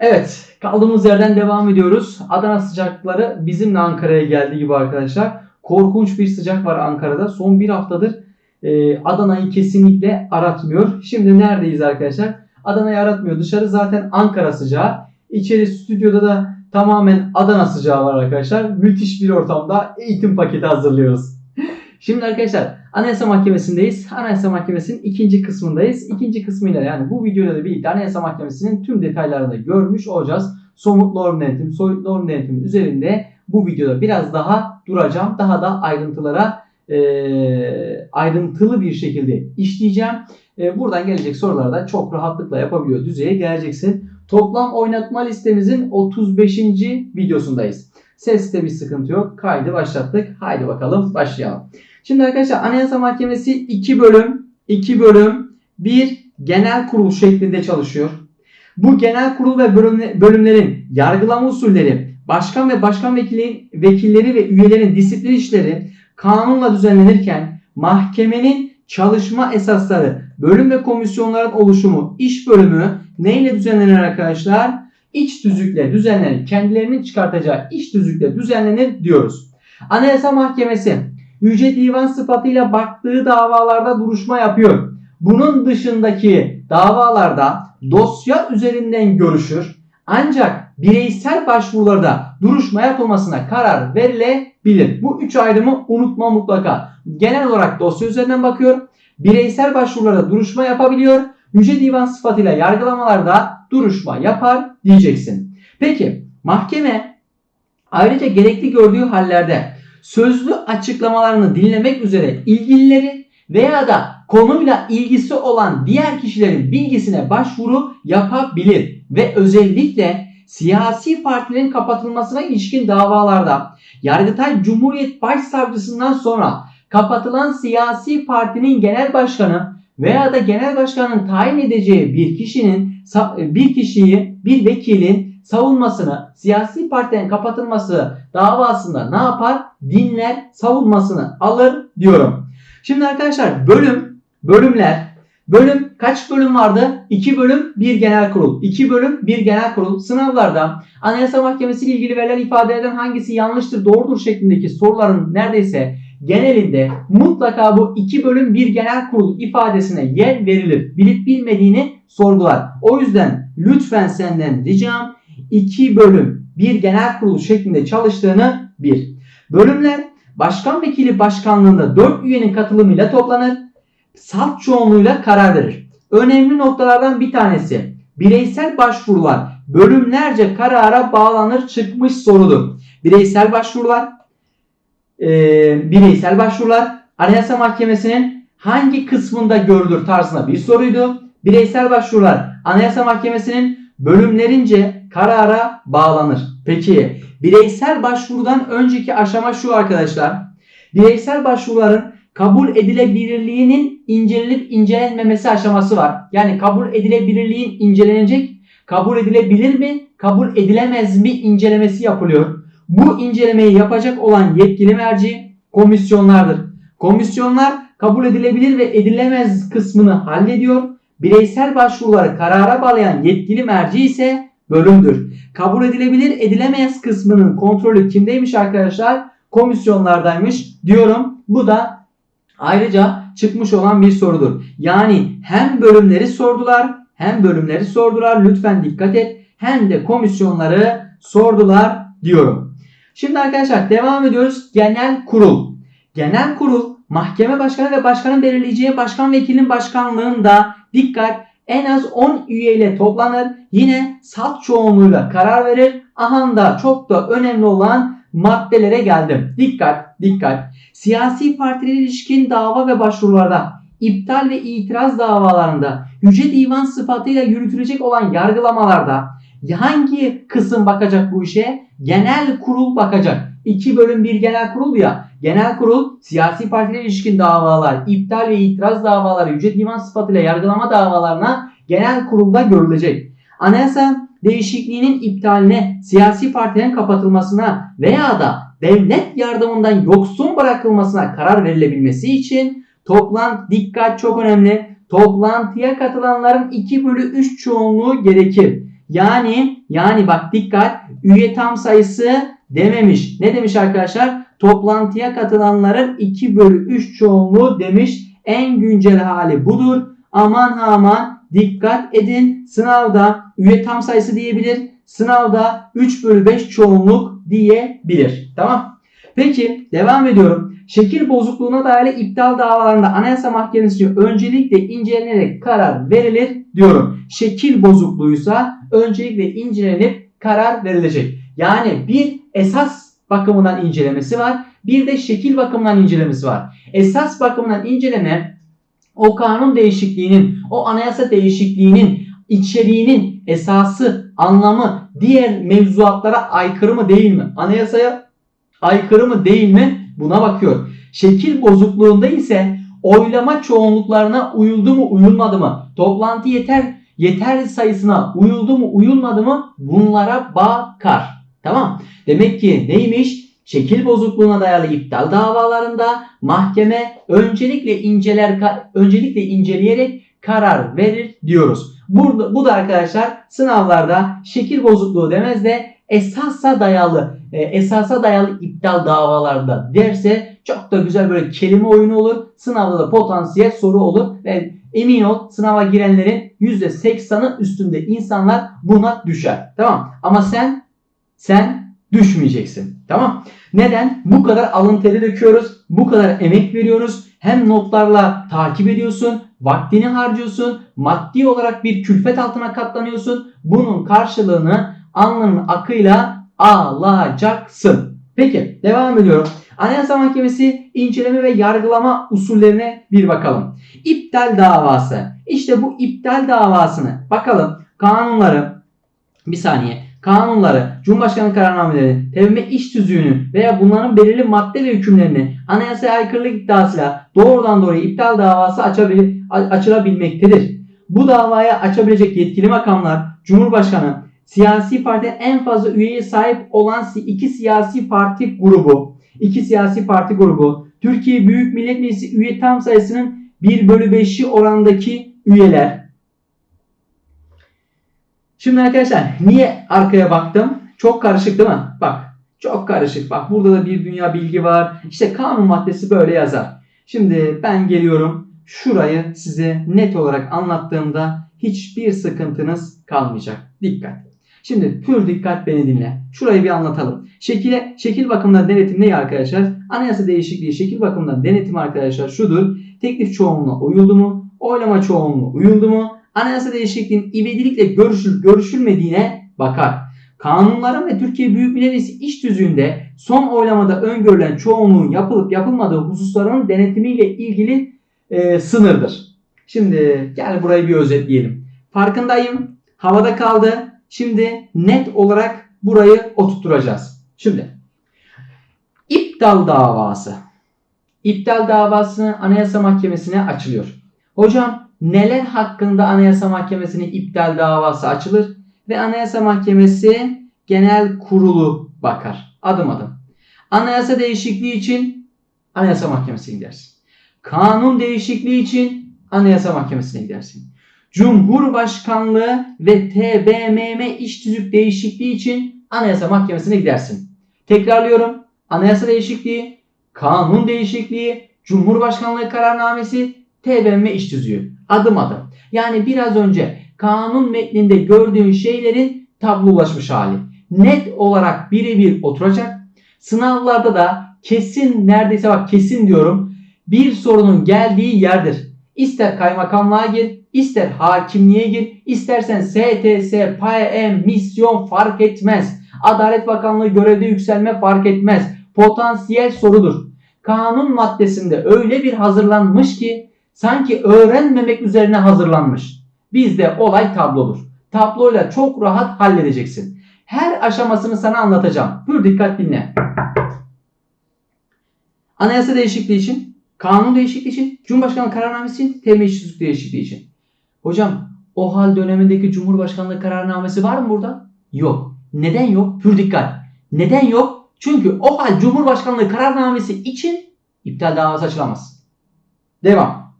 Evet, kaldığımız yerden devam ediyoruz. Adana sıcakları bizimle Ankara'ya geldiği gibi arkadaşlar. Korkunç bir sıcak var Ankara'da. Son bir haftadır e, Adana'yı kesinlikle aratmıyor. Şimdi neredeyiz arkadaşlar? Adana'yı aratmıyor. Dışarı zaten Ankara sıcağı. İçeri stüdyoda da tamamen Adana sıcağı var arkadaşlar. Müthiş bir ortamda eğitim paketi hazırlıyoruz. Şimdi arkadaşlar Anayasa Mahkemesi'ndeyiz. Anayasa Mahkemesi'nin ikinci kısmındayız. İkinci kısmıyla yani bu videoda da birlikte Anayasa Mahkemesi'nin tüm detaylarını görmüş olacağız. Somut norm denetim, soyut norm denetimi üzerinde bu videoda biraz daha duracağım. Daha da ayrıntılara e, ayrıntılı bir şekilde işleyeceğim. E, buradan gelecek soruları da çok rahatlıkla yapabiliyor düzeye geleceksin. Toplam oynatma listemizin 35. videosundayız. Seste bir sıkıntı yok. Kaydı başlattık. Haydi bakalım başlayalım. Şimdi arkadaşlar Anayasa Mahkemesi 2 bölüm, 2 bölüm, 1 genel kurul şeklinde çalışıyor. Bu genel kurul ve bölümle- bölümlerin yargılama usulleri, başkan ve başkan vekili, vekilleri ve üyelerin disiplin işleri kanunla düzenlenirken mahkemenin çalışma esasları, bölüm ve komisyonların oluşumu, iş bölümü neyle düzenlenir arkadaşlar? İç tüzükle düzenlenir. Kendilerinin çıkartacağı iç tüzükle düzenlenir diyoruz. Anayasa Mahkemesi Yüce Divan sıfatıyla baktığı davalarda duruşma yapıyor. Bunun dışındaki davalarda dosya üzerinden görüşür. Ancak bireysel başvurularda duruşma yapılmasına karar verilebilir. Bu üç ayrımı unutma mutlaka. Genel olarak dosya üzerinden bakıyor. Bireysel başvurularda duruşma yapabiliyor. Yüce Divan sıfatıyla yargılamalarda duruşma yapar diyeceksin. Peki mahkeme ayrıca gerekli gördüğü hallerde sözlü açıklamalarını dinlemek üzere ilgilileri veya da konuyla ilgisi olan diğer kişilerin bilgisine başvuru yapabilir ve özellikle siyasi partilerin kapatılmasına ilişkin davalarda Yargıtay Cumhuriyet Başsavcısından sonra kapatılan siyasi partinin genel başkanı veya da genel başkanın tayin edeceği bir kişinin bir kişiyi bir vekilin savunmasını siyasi partiden kapatılması davasında ne yapar? Dinler savunmasını alır diyorum. Şimdi arkadaşlar bölüm, bölümler, bölüm kaç bölüm vardı? 2 bölüm, 1 genel kurul. 2 bölüm, 1 genel kurul. Sınavlarda Anayasa Mahkemesi ile ilgili verilen ifadelerden hangisi yanlıştır, doğrudur şeklindeki soruların neredeyse genelinde mutlaka bu 2 bölüm 1 genel kurul ifadesine yer verilir. Bilip bilmediğini sorgular. O yüzden lütfen senden ricam 2 bölüm 1 genel kurul şeklinde çalıştığını bir. Bölümler başkan vekili başkanlığında 4 üyenin katılımıyla toplanır. Salt çoğunluğuyla karar verir. Önemli noktalardan bir tanesi bireysel başvurular bölümlerce karara bağlanır çıkmış sorudur. Bireysel başvurular e, bireysel başvurular Anayasa Mahkemesi'nin hangi kısmında görülür tarzında bir soruydu. Bireysel başvurular Anayasa Mahkemesi'nin bölümlerince karara bağlanır. Peki bireysel başvurudan önceki aşama şu arkadaşlar. Bireysel başvuruların kabul edilebilirliğinin incelenip incelenmemesi aşaması var. Yani kabul edilebilirliğin incelenecek, kabul edilebilir mi, kabul edilemez mi incelemesi yapılıyor. Bu incelemeyi yapacak olan yetkili merci komisyonlardır. Komisyonlar kabul edilebilir ve edilemez kısmını hallediyor. Bireysel başvuruları karara bağlayan yetkili merci ise bölümdür. Kabul edilebilir edilemez kısmının kontrolü kimdeymiş arkadaşlar? Komisyonlardaymış diyorum. Bu da ayrıca çıkmış olan bir sorudur. Yani hem bölümleri sordular hem bölümleri sordular. Lütfen dikkat et. Hem de komisyonları sordular diyorum. Şimdi arkadaşlar devam ediyoruz. Genel kurul. Genel kurul mahkeme başkanı ve başkanın belirleyeceği başkan vekilin başkanlığında dikkat en az 10 üyeyle toplanır. Yine salt çoğunluğuyla karar verir. Aha da çok da önemli olan maddelere geldim. Dikkat, dikkat. Siyasi partilere ilişkin dava ve başvurularda, iptal ve itiraz davalarında, Yüce Divan sıfatıyla yürütülecek olan yargılamalarda hangi kısım bakacak bu işe? Genel kurul bakacak. 2 bölüm 1 genel kurul ya. Genel kurul siyasi partilere ilişkin davalar, iptal ve itiraz davaları, Yüce Divan sıfatıyla yargılama davalarına genel kurulda görülecek. Anayasa değişikliğinin iptaline, siyasi partilerin kapatılmasına veya da devlet yardımından yoksun bırakılmasına karar verilebilmesi için toplan dikkat çok önemli. Toplantıya katılanların 2 bölü 3 çoğunluğu gerekir. Yani yani bak dikkat üye tam sayısı dememiş. Ne demiş arkadaşlar? Toplantıya katılanların 2 bölü 3 çoğunluğu demiş. En güncel hali budur. Aman aman dikkat edin. Sınavda üye tam sayısı diyebilir. Sınavda 3 bölü 5 çoğunluk diyebilir. Tamam. Peki devam ediyorum. Şekil bozukluğuna dair iptal davalarında Anayasa Mahkemesi'nce öncelikle incelenerek karar verilir diyorum. Şekil bozukluğuysa öncelikle incelenip karar verilecek. Yani bir esas bakımından incelemesi var. Bir de şekil bakımından incelemesi var. Esas bakımından inceleme o kanun değişikliğinin, o anayasa değişikliğinin içeriğinin esası, anlamı diğer mevzuatlara aykırı mı değil mi? Anayasaya aykırı mı değil mi? Buna bakıyor. Şekil bozukluğunda ise oylama çoğunluklarına uyuldu mu uyulmadı mı? Toplantı yeter yeter sayısına uyuldu mu uyulmadı mı? Bunlara bakar. Tamam. Demek ki neymiş? Şekil bozukluğuna dayalı iptal davalarında mahkeme öncelikle inceler öncelikle inceleyerek karar verir diyoruz. Burada, bu da arkadaşlar sınavlarda şekil bozukluğu demez de esasa dayalı e, esasa dayalı iptal davalarda derse çok da güzel böyle kelime oyunu olur. Sınavda da potansiyel soru olur ve emin ol sınava girenlerin %80'ı üstünde insanlar buna düşer. Tamam ama sen sen düşmeyeceksin. Tamam. Neden? Bu kadar alın teri döküyoruz. Bu kadar emek veriyoruz. Hem notlarla takip ediyorsun. Vaktini harcıyorsun. Maddi olarak bir külfet altına katlanıyorsun. Bunun karşılığını alnının akıyla alacaksın. Peki devam ediyorum. Anayasa Mahkemesi inceleme ve yargılama usullerine bir bakalım. İptal davası. İşte bu iptal davasını bakalım kanunları bir saniye kanunları, Cumhurbaşkanı kararnameleri, tevme iş tüzüğünü veya bunların belirli madde ve hükümlerini anayasaya aykırılık iddiasıyla doğrudan doğruya iptal davası açabil açılabilmektedir. Bu davaya açabilecek yetkili makamlar Cumhurbaşkanı, siyasi partinin en fazla üyeye sahip olan iki siyasi parti grubu, iki siyasi parti grubu, Türkiye Büyük Millet Meclisi üye tam sayısının 1 bölü 5'i orandaki üyeler, Şimdi arkadaşlar niye arkaya baktım? Çok karışık değil mi? Bak çok karışık. Bak burada da bir dünya bilgi var. İşte kanun maddesi böyle yazar. Şimdi ben geliyorum. Şurayı size net olarak anlattığımda hiçbir sıkıntınız kalmayacak. Dikkat. Şimdi pür dikkat beni dinle. Şurayı bir anlatalım. Şekile, şekil bakımından denetim ne arkadaşlar? Anayasa değişikliği şekil bakımından denetim arkadaşlar şudur. Teklif çoğunluğuna uyuldu mu? Oylama çoğunluğu uyuldu mu? anayasa değişikliğinin ivedilikle görüşülüp görüşülmediğine bakar. Kanunların ve Türkiye Büyük Millet Meclisi iş tüzüğünde son oylamada öngörülen çoğunluğun yapılıp yapılmadığı hususlarının denetimiyle ilgili e, sınırdır. Şimdi gel burayı bir özetleyelim. Farkındayım. Havada kaldı. Şimdi net olarak burayı oturtturacağız. Şimdi iptal davası. İptal davası Anayasa Mahkemesi'ne açılıyor. Hocam neler hakkında Anayasa Mahkemesi'ne iptal davası açılır ve Anayasa Mahkemesi Genel Kurulu bakar. Adım adım. Anayasa değişikliği için Anayasa Mahkemesi'ne gidersin. Kanun değişikliği için Anayasa Mahkemesi'ne gidersin. Cumhurbaşkanlığı ve TBMM iş tüzük değişikliği için Anayasa Mahkemesi'ne gidersin. Tekrarlıyorum. Anayasa değişikliği, kanun değişikliği, Cumhurbaşkanlığı kararnamesi, TBMM iş tüzüğü adım adım. Yani biraz önce kanun metninde gördüğün şeylerin tablolaşmış hali. Net olarak birebir oturacak. Sınavlarda da kesin neredeyse bak kesin diyorum bir sorunun geldiği yerdir. İster kaymakamlığa gir, ister hakimliğe gir, istersen STS, PM, misyon fark etmez. Adalet Bakanlığı görevde yükselme fark etmez. Potansiyel sorudur. Kanun maddesinde öyle bir hazırlanmış ki sanki öğrenmemek üzerine hazırlanmış. Bizde olay tablodur. Tabloyla çok rahat halledeceksin. Her aşamasını sana anlatacağım. Pür dikkat dinle. Anayasa değişikliği için, kanun değişikliği için, Cumhurbaşkanı kararnamesi için, temin değişikliği için. Hocam o hal dönemindeki Cumhurbaşkanlığı kararnamesi var mı burada? Yok. Neden yok? Pür dikkat. Neden yok? Çünkü o hal Cumhurbaşkanlığı kararnamesi için iptal davası açılamaz. Devam.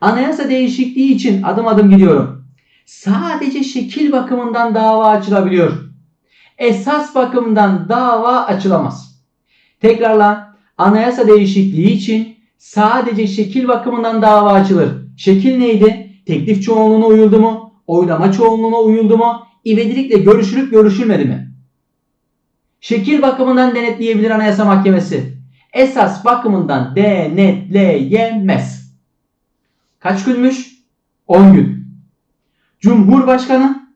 Anayasa değişikliği için adım adım gidiyorum. sadece şekil bakımından dava açılabiliyor. Esas bakımından dava açılamaz. Tekrarla anayasa değişikliği için sadece şekil bakımından dava açılır. Şekil neydi? Teklif çoğunluğuna uyuldu mu? Oylama çoğunluğuna uyuldu mu? İvedilikle görüşülüp görüşülmedi mi? Şekil bakımından denetleyebilir Anayasa Mahkemesi. Esas bakımından denetleyemez. Kaç günmüş? 10 gün. Cumhurbaşkanı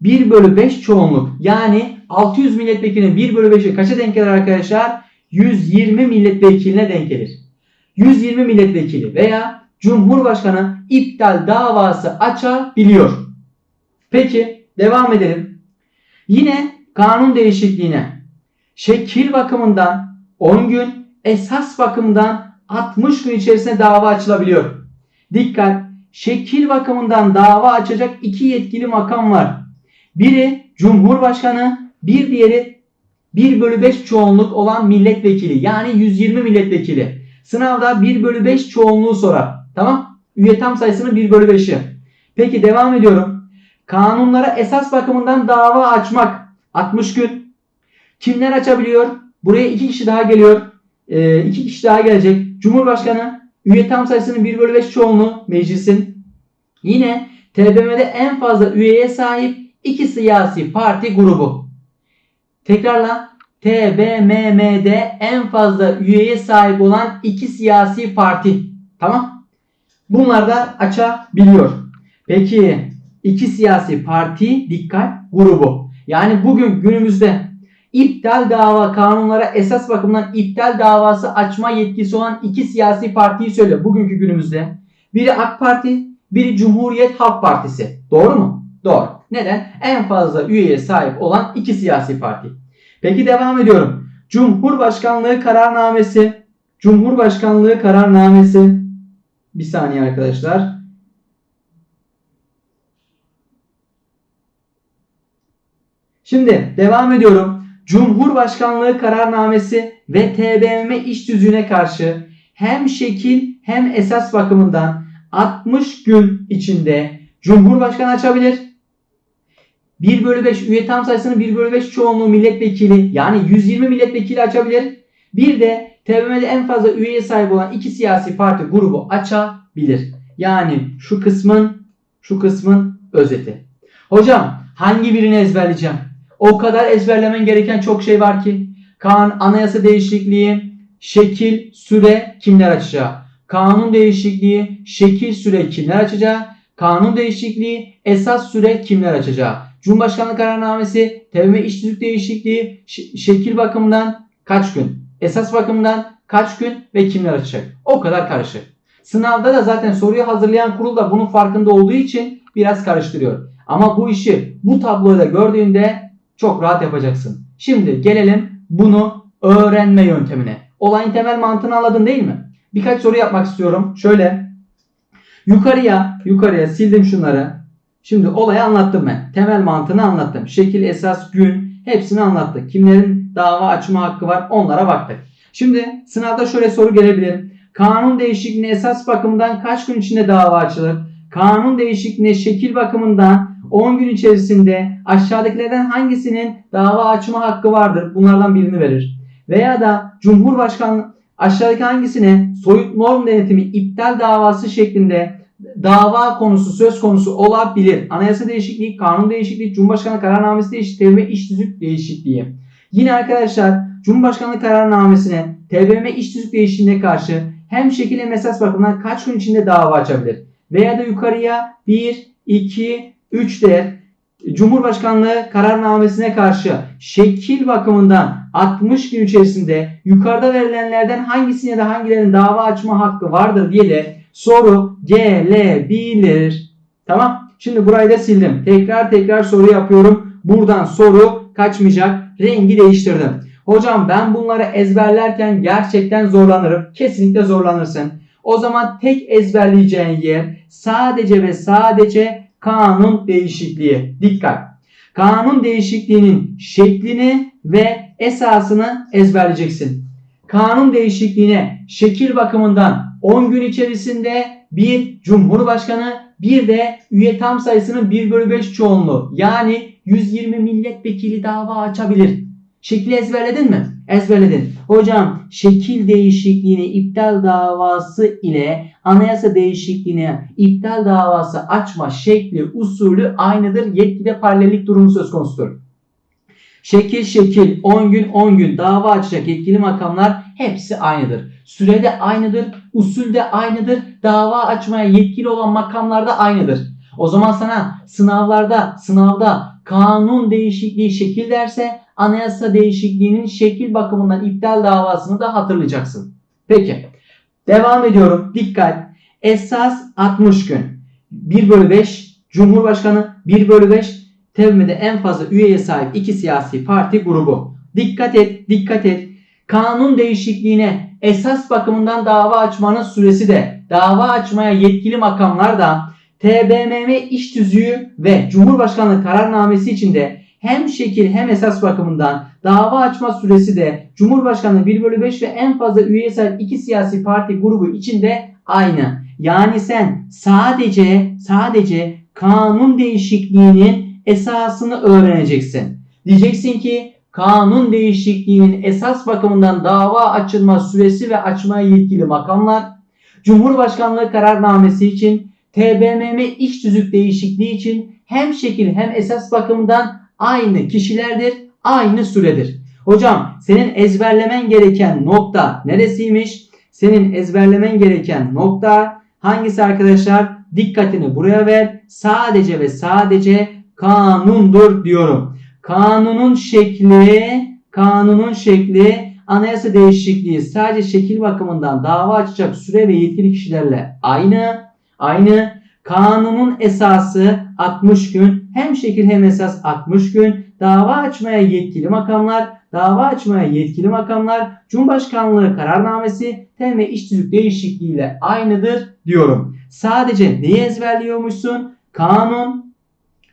1 bölü 5 çoğunluk yani 600 milletvekilinin 1 bölü 5'i kaça denk gelir arkadaşlar? 120 milletvekiline denk gelir. 120 milletvekili veya Cumhurbaşkanı iptal davası açabiliyor. Peki devam edelim. Yine kanun değişikliğine şekil bakımından 10 gün, esas bakımdan 60 gün içerisinde dava açılabiliyor. Dikkat! Şekil bakımından dava açacak iki yetkili makam var. Biri Cumhurbaşkanı, bir diğeri 1 bölü 5 çoğunluk olan milletvekili. Yani 120 milletvekili. Sınavda 1 bölü 5 çoğunluğu sorar. Tamam? Üye tam sayısının 1 bölü 5'i. Peki devam ediyorum. Kanunlara esas bakımından dava açmak 60 gün. Kimler açabiliyor? Buraya iki kişi daha geliyor. Ee, iki kişi daha gelecek. Cumhurbaşkanı üye tam sayısının 1 bölü 5 çoğunluğu meclisin. Yine TBMM'de en fazla üyeye sahip iki siyasi parti grubu. Tekrarla TBMM'de en fazla üyeye sahip olan iki siyasi parti. Tamam. Bunlar da açabiliyor. Peki iki siyasi parti dikkat grubu. Yani bugün günümüzde iptal dava kanunlara esas bakımdan iptal davası açma yetkisi olan iki siyasi partiyi söyle bugünkü günümüzde. Biri AK Parti, biri Cumhuriyet Halk Partisi. Doğru mu? Doğru. Neden? En fazla üyeye sahip olan iki siyasi parti. Peki devam ediyorum. Cumhurbaşkanlığı kararnamesi. Cumhurbaşkanlığı kararnamesi. Bir saniye arkadaşlar. Şimdi devam ediyorum. Cumhurbaşkanlığı kararnamesi ve TBMM iş tüzüğüne karşı hem şekil hem esas bakımından 60 gün içinde Cumhurbaşkanı açabilir. 1 bölü 5 üye tam sayısının 1 bölü 5 çoğunluğu milletvekili yani 120 milletvekili açabilir. Bir de TBMM'de en fazla üyeye sahip olan iki siyasi parti grubu açabilir. Yani şu kısmın şu kısmın özeti. Hocam hangi birini ezberleyeceğim? O kadar ezberlemen gereken çok şey var ki. Kanun, anayasa değişikliği, şekil, süre kimler açacağı. Kanun değişikliği, şekil, süre kimler açacağı. Kanun değişikliği, esas süre kimler açacağı. Cumhurbaşkanlığı kararnamesi, TBMM iş tüzük değişikliği, şekil bakımından kaç gün? Esas bakımından kaç gün ve kimler açacak? O kadar karışık. Sınavda da zaten soruyu hazırlayan kurul da bunun farkında olduğu için biraz karıştırıyor. Ama bu işi bu tabloda gördüğünde çok rahat yapacaksın. Şimdi gelelim bunu öğrenme yöntemine. Olayın temel mantığını anladın değil mi? Birkaç soru yapmak istiyorum. Şöyle yukarıya yukarıya sildim şunları. Şimdi olayı anlattım ben. Temel mantığını anlattım. Şekil, esas, gün hepsini anlattık. Kimlerin dava açma hakkı var onlara baktık. Şimdi sınavda şöyle soru gelebilir. Kanun değişikliğine esas bakımından kaç gün içinde dava açılır? Kanun değişikliğine şekil bakımından 10 gün içerisinde aşağıdakilerden hangisinin dava açma hakkı vardır? Bunlardan birini verir. Veya da Cumhurbaşkanı aşağıdaki hangisine soyut norm denetimi iptal davası şeklinde dava konusu söz konusu olabilir. Anayasa değişikliği, kanun değişikliği, Cumhurbaşkanı kararnamesi değişikliği ve iş tüzük değişikliği. Yine arkadaşlar Cumhurbaşkanlığı kararnamesine TBMM iş tüzük değişikliğine karşı hem şekil hem esas bakımından kaç gün içinde dava açabilir? Veya da yukarıya 1, 2, 3 değer Cumhurbaşkanlığı kararnamesine karşı şekil bakımından 60 gün içerisinde yukarıda verilenlerden hangisine de hangilerinin dava açma hakkı vardır diye de soru gelebilir. Tamam. Şimdi burayı da sildim. Tekrar tekrar soru yapıyorum. Buradan soru kaçmayacak. Rengi değiştirdim. Hocam ben bunları ezberlerken gerçekten zorlanırım. Kesinlikle zorlanırsın. O zaman tek ezberleyeceğin yer sadece ve sadece kanun değişikliği. Dikkat. Kanun değişikliğinin şeklini ve esasını ezberleyeceksin. Kanun değişikliğine şekil bakımından 10 gün içerisinde bir Cumhurbaşkanı Bir de üye tam sayısının 1 bölü 5 çoğunluğu. Yani 120 milletvekili dava açabilir. Şekli ezberledin mi? Ezberledin. Hocam şekil değişikliğini iptal davası ile anayasa değişikliğini iptal davası açma şekli usulü aynıdır. Yetkide paralellik durumu söz konusudur. Şekil şekil 10 gün 10 gün dava açacak yetkili makamlar hepsi aynıdır. Süre de aynıdır, usul de aynıdır, dava açmaya yetkili olan makamlar da aynıdır. O zaman sana sınavlarda, sınavda kanun değişikliği şekil derse anayasa değişikliğinin şekil bakımından iptal davasını da hatırlayacaksın. Peki. Devam ediyorum. Dikkat. Esas 60 gün. 1 bölü 5 Cumhurbaşkanı 1 bölü 5 TEVM'de en fazla üyeye sahip iki siyasi parti grubu. Dikkat et, dikkat et. Kanun değişikliğine esas bakımından dava açmanın süresi de dava açmaya yetkili makamlar da TBMM iş tüzüğü ve Cumhurbaşkanlığı kararnamesi içinde hem şekil hem esas bakımından dava açma süresi de Cumhurbaşkanlığı 1 bölü 5 ve en fazla üyeye sahip iki siyasi parti grubu içinde aynı. Yani sen sadece sadece kanun değişikliğinin esasını öğreneceksin. Diyeceksin ki kanun değişikliğinin esas bakımından dava açılma süresi ve açmaya yetkili makamlar Cumhurbaşkanlığı kararnamesi için TBMM iş tüzük değişikliği için hem şekil hem esas bakımından aynı kişilerdir, aynı süredir. Hocam senin ezberlemen gereken nokta neresiymiş? Senin ezberlemen gereken nokta hangisi arkadaşlar? Dikkatini buraya ver. Sadece ve sadece kanundur diyorum. Kanunun şekli, kanunun şekli anayasa değişikliği sadece şekil bakımından dava açacak süre ve yetkili kişilerle aynı. Aynı. Kanunun esası 60 gün. Hem şekil hem esas 60 gün. Dava açmaya yetkili makamlar, dava açmaya yetkili makamlar Cumhurbaşkanlığı kararnamesi tem ve iş tüzük değişikliğiyle aynıdır diyorum. Sadece neyi ezberliyormuşsun? Kanun,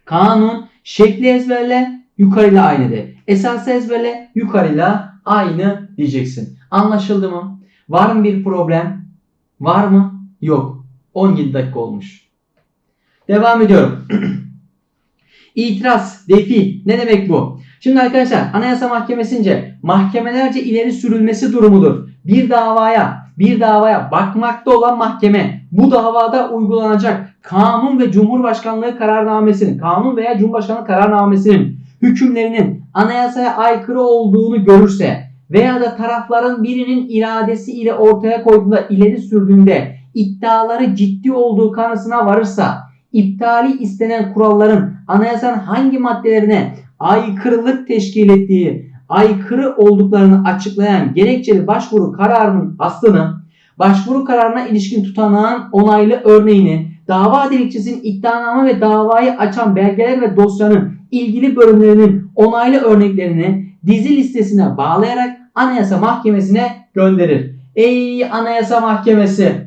kanun, şekli ezberle, yukarıyla aynı de. Esası ezberle, yukarıyla aynı diyeceksin. Anlaşıldı mı? Var mı bir problem? Var mı? Yok. 17 dakika olmuş. Devam ediyorum. İtiraz, defi ne demek bu? Şimdi arkadaşlar Anayasa Mahkemesi'nce mahkemelerce ileri sürülmesi durumudur. Bir davaya, bir davaya bakmakta olan mahkeme bu davada uygulanacak kanun ve Cumhurbaşkanlığı kararnamesinin, kanun veya Cumhurbaşkanlığı kararnamesinin hükümlerinin anayasaya aykırı olduğunu görürse veya da tarafların birinin iradesi ile ortaya koyduğunda ileri sürdüğünde iddiaları ciddi olduğu kanısına varırsa iptali istenen kuralların anayasanın hangi maddelerine aykırılık teşkil ettiği, aykırı olduklarını açıklayan gerekçeli başvuru kararının aslını, başvuru kararına ilişkin tutanağın onaylı örneğini, dava dilekçesinin iddianame ve davayı açan belgeler ve dosyanın ilgili bölümlerinin onaylı örneklerini dizi listesine bağlayarak Anayasa Mahkemesi'ne gönderir. Ey Anayasa Mahkemesi!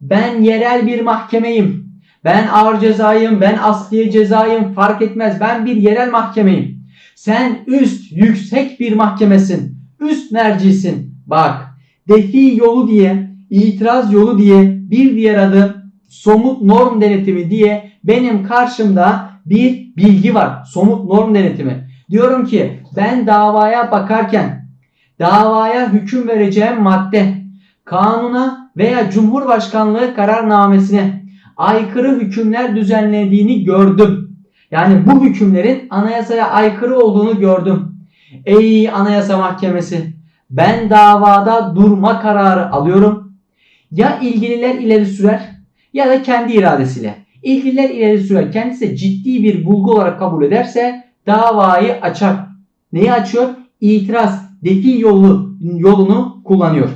Ben yerel bir mahkemeyim. Ben ağır cezayım, ben asliye cezayım fark etmez. Ben bir yerel mahkemeyim. Sen üst, yüksek bir mahkemesin. Üst mercisin. Bak, defi yolu diye, itiraz yolu diye bir diğer adı somut norm denetimi diye benim karşımda bir bilgi var. Somut norm denetimi. Diyorum ki ben davaya bakarken davaya hüküm vereceğim madde kanuna veya Cumhurbaşkanlığı kararnamesine aykırı hükümler düzenlediğini gördüm. Yani bu hükümlerin anayasaya aykırı olduğunu gördüm. Ey Anayasa Mahkemesi ben davada durma kararı alıyorum. Ya ilgililer ileri sürer ya da kendi iradesiyle. İlgililer ileri sürer kendisi ciddi bir bulgu olarak kabul ederse davayı açar. Neyi açıyor? İtiraz, defi yolu, yolunu kullanıyor.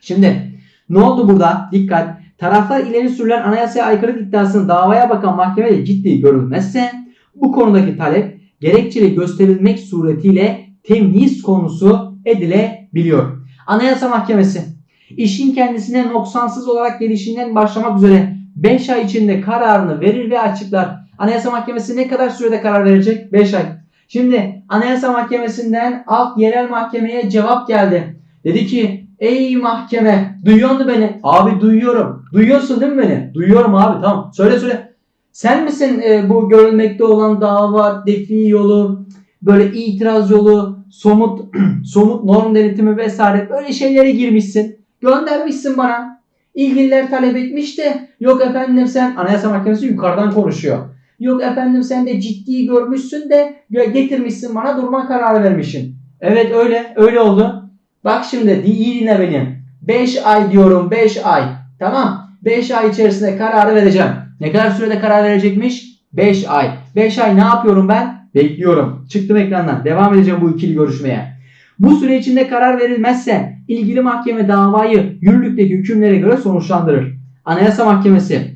Şimdi ne oldu burada? Dikkat. Taraflar ileri sürülen anayasaya aykırılık iddiasını davaya bakan mahkemede ciddi görülmezse bu konudaki talep gerekçeli gösterilmek suretiyle temyiz konusu edilebiliyor. Anayasa Mahkemesi işin kendisine noksansız olarak gelişinden başlamak üzere 5 ay içinde kararını verir ve açıklar. Anayasa Mahkemesi ne kadar sürede karar verecek? 5 ay. Şimdi Anayasa Mahkemesi'nden alt yerel mahkemeye cevap geldi. Dedi ki Ey mahkeme. Duyuyor musun beni? Abi duyuyorum. Duyuyorsun değil mi beni? Duyuyorum abi tamam. Söyle söyle. Sen misin e, bu görülmekte olan dava, defi yolu, böyle itiraz yolu, somut somut norm denetimi vesaire böyle şeylere girmişsin. Göndermişsin bana. İlgililer talep etmiş de yok efendim sen Anayasa Mahkemesi yukarıdan konuşuyor. Yok efendim sen de ciddi görmüşsün de getirmişsin bana durma kararı vermişsin. Evet öyle öyle oldu. Bak şimdi iyi dinle beni. 5 ay diyorum 5 ay. Tamam. 5 ay içerisinde kararı vereceğim. Ne kadar sürede karar verecekmiş? 5 ay. 5 ay ne yapıyorum ben? Bekliyorum. Çıktım ekrandan. Devam edeceğim bu ikili görüşmeye. Bu süre içinde karar verilmezse ilgili mahkeme davayı yürürlükteki hükümlere göre sonuçlandırır. Anayasa Mahkemesi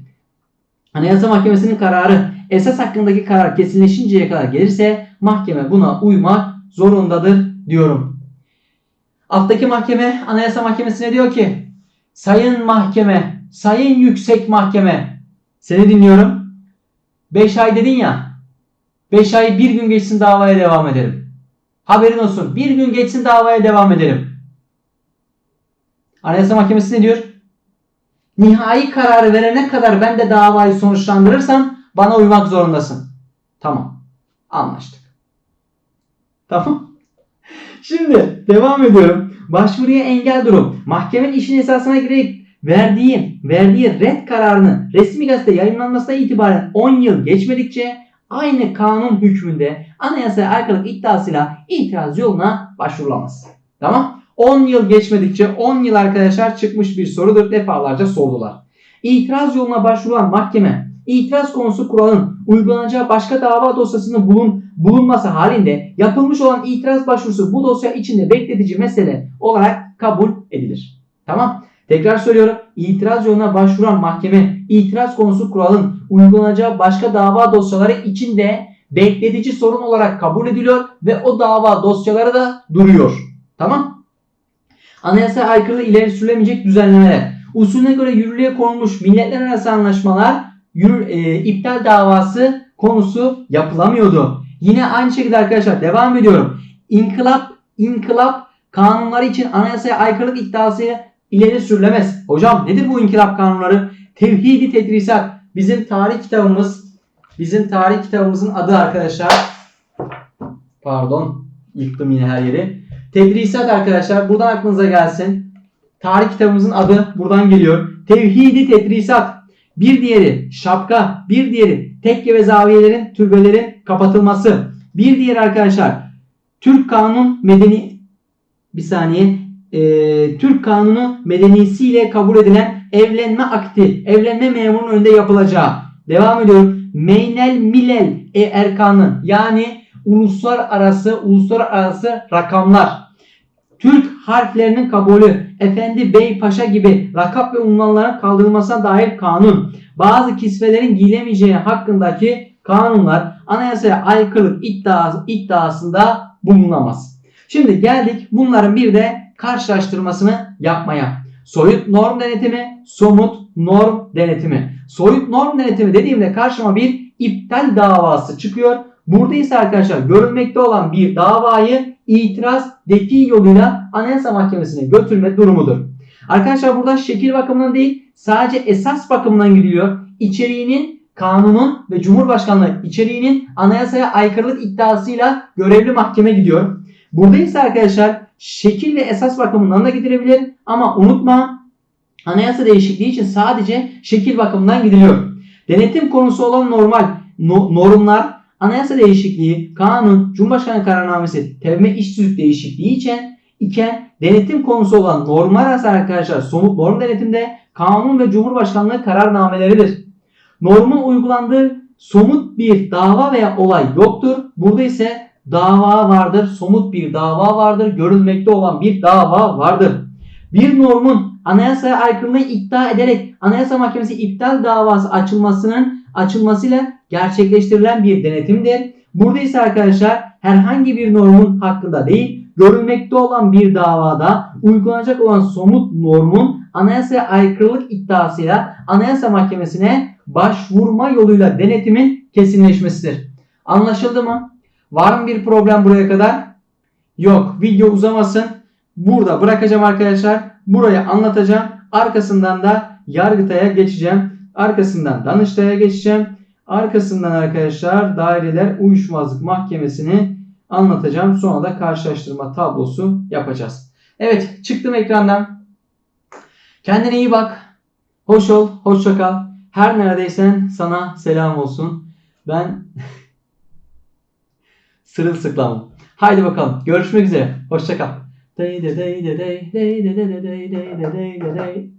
Anayasa Mahkemesi'nin kararı esas hakkındaki karar kesinleşinceye kadar gelirse mahkeme buna uymak zorundadır diyorum. Alttaki mahkeme Anayasa Mahkemesi'ne diyor ki Sayın Mahkeme, Sayın Yüksek Mahkeme seni dinliyorum. 5 ay dedin ya 5 ay bir gün geçsin davaya devam edelim. Haberin olsun bir gün geçsin davaya devam edelim. Anayasa Mahkemesi ne diyor? Nihai kararı verene kadar ben de davayı sonuçlandırırsam bana uymak zorundasın. Tamam. Anlaştık. Tamam. Şimdi devam ediyorum. Başvuruya engel durum. Mahkemenin işin esasına girerek verdiği verdiği red kararını resmi gazete yayınlanmasına itibaren 10 yıl geçmedikçe aynı kanun hükmünde anayasaya aykırılık iddiasıyla itiraz yoluna başvurulamaz. Tamam? 10 yıl geçmedikçe 10 yıl arkadaşlar çıkmış bir sorudur. Defalarca sordular. İtiraz yoluna başvurulan mahkeme itiraz konusu kuralın uygulanacağı başka dava dosyasının bulun, bulunması halinde yapılmış olan itiraz başvurusu bu dosya içinde bekletici mesele olarak kabul edilir. Tamam? Tekrar söylüyorum. İtiraz yoluna başvuran mahkeme itiraz konusu kuralın uygulanacağı başka dava dosyaları içinde bekletici sorun olarak kabul ediliyor ve o dava dosyaları da duruyor. Tamam? Anayasaya aykırı ileri sürülemeyecek düzenlemeler. Usulüne göre yürürlüğe konulmuş milletler arası anlaşmalar yürür, e, iptal davası konusu yapılamıyordu. Yine aynı şekilde arkadaşlar devam ediyorum. İnkılap, inkılap kanunları için anayasaya aykırılık iddiası ileri sürülemez. Hocam nedir bu inkılap kanunları? Tevhidi tedrisat. Bizim tarih kitabımız bizim tarih kitabımızın adı arkadaşlar. Pardon. Yıktım yine her yeri. Tedrisat arkadaşlar. Buradan aklınıza gelsin. Tarih kitabımızın adı buradan geliyor. Tevhidi tedrisat. Bir diğeri şapka. Bir diğeri tekke ve zaviyelerin, türbelerin kapatılması. Bir diğer arkadaşlar Türk Kanun Medeni bir saniye e, Türk Kanunu medenisiyle kabul edilen evlenme akti, evlenme memurunun önünde yapılacağı. Devam ediyorum. Meynel Milel e erkanı yani uluslararası uluslararası rakamlar. Türk harflerinin kabulü, efendi, bey, paşa gibi lakap ve unvanların kaldırılmasına dair kanun, bazı kisvelerin giyilemeyeceği hakkındaki kanunlar anayasaya aykırılık iddiası, iddiasında bulunamaz. Şimdi geldik bunların bir de karşılaştırmasını yapmaya. Soyut norm denetimi, somut norm denetimi. Soyut norm denetimi dediğimde karşıma bir iptal davası çıkıyor. Burada ise arkadaşlar görülmekte olan bir davayı itiraz defi yoluyla Anayasa Mahkemesi'ne götürme durumudur. Arkadaşlar burada şekil bakımından değil sadece esas bakımından gidiliyor. İçeriğinin kanunun ve Cumhurbaşkanlığı içeriğinin anayasaya aykırılık iddiasıyla görevli mahkeme gidiyor. Burada ise arkadaşlar şekil ve esas bakımından da gidilebilir ama unutma anayasa değişikliği için sadece şekil bakımından gidiliyor. Denetim konusu olan normal no, normlar anayasa değişikliği, kanun, Cumhurbaşkanı kararnamesi, tevme iş tüzük değişikliği için iken denetim konusu olan arası arkadaşlar somut norm denetimde kanun ve Cumhurbaşkanlığı kararnameleridir. Normun uygulandığı somut bir dava veya olay yoktur. Burada ise dava vardır, somut bir dava vardır, görülmekte olan bir dava vardır. Bir normun anayasaya aykırılığı iddia ederek Anayasa Mahkemesi iptal davası açılmasının açılmasıyla gerçekleştirilen bir denetimdir. Burada ise arkadaşlar herhangi bir normun hakkında değil, görülmekte olan bir davada uygulanacak olan somut normun anayasaya aykırılık iddiasıyla Anayasa Mahkemesi'ne başvurma yoluyla denetimin kesinleşmesidir. Anlaşıldı mı? Var mı bir problem buraya kadar? Yok. Video uzamasın. burada bırakacağım arkadaşlar. Burayı anlatacağım. Arkasından da Yargıtay'a geçeceğim. Arkasından Danıştay'a geçeceğim. Arkasından arkadaşlar daireler uyuşmazlık mahkemesini anlatacağım. Sonra da karşılaştırma tablosu yapacağız. Evet çıktım ekrandan. Kendine iyi bak. Hoş ol, hoşça kal. Her neredeysen sana selam olsun. Ben sırılsıklamım. Haydi bakalım. Görüşmek üzere. Hoşça kal. Dey de dey de dey dey de de de dey dey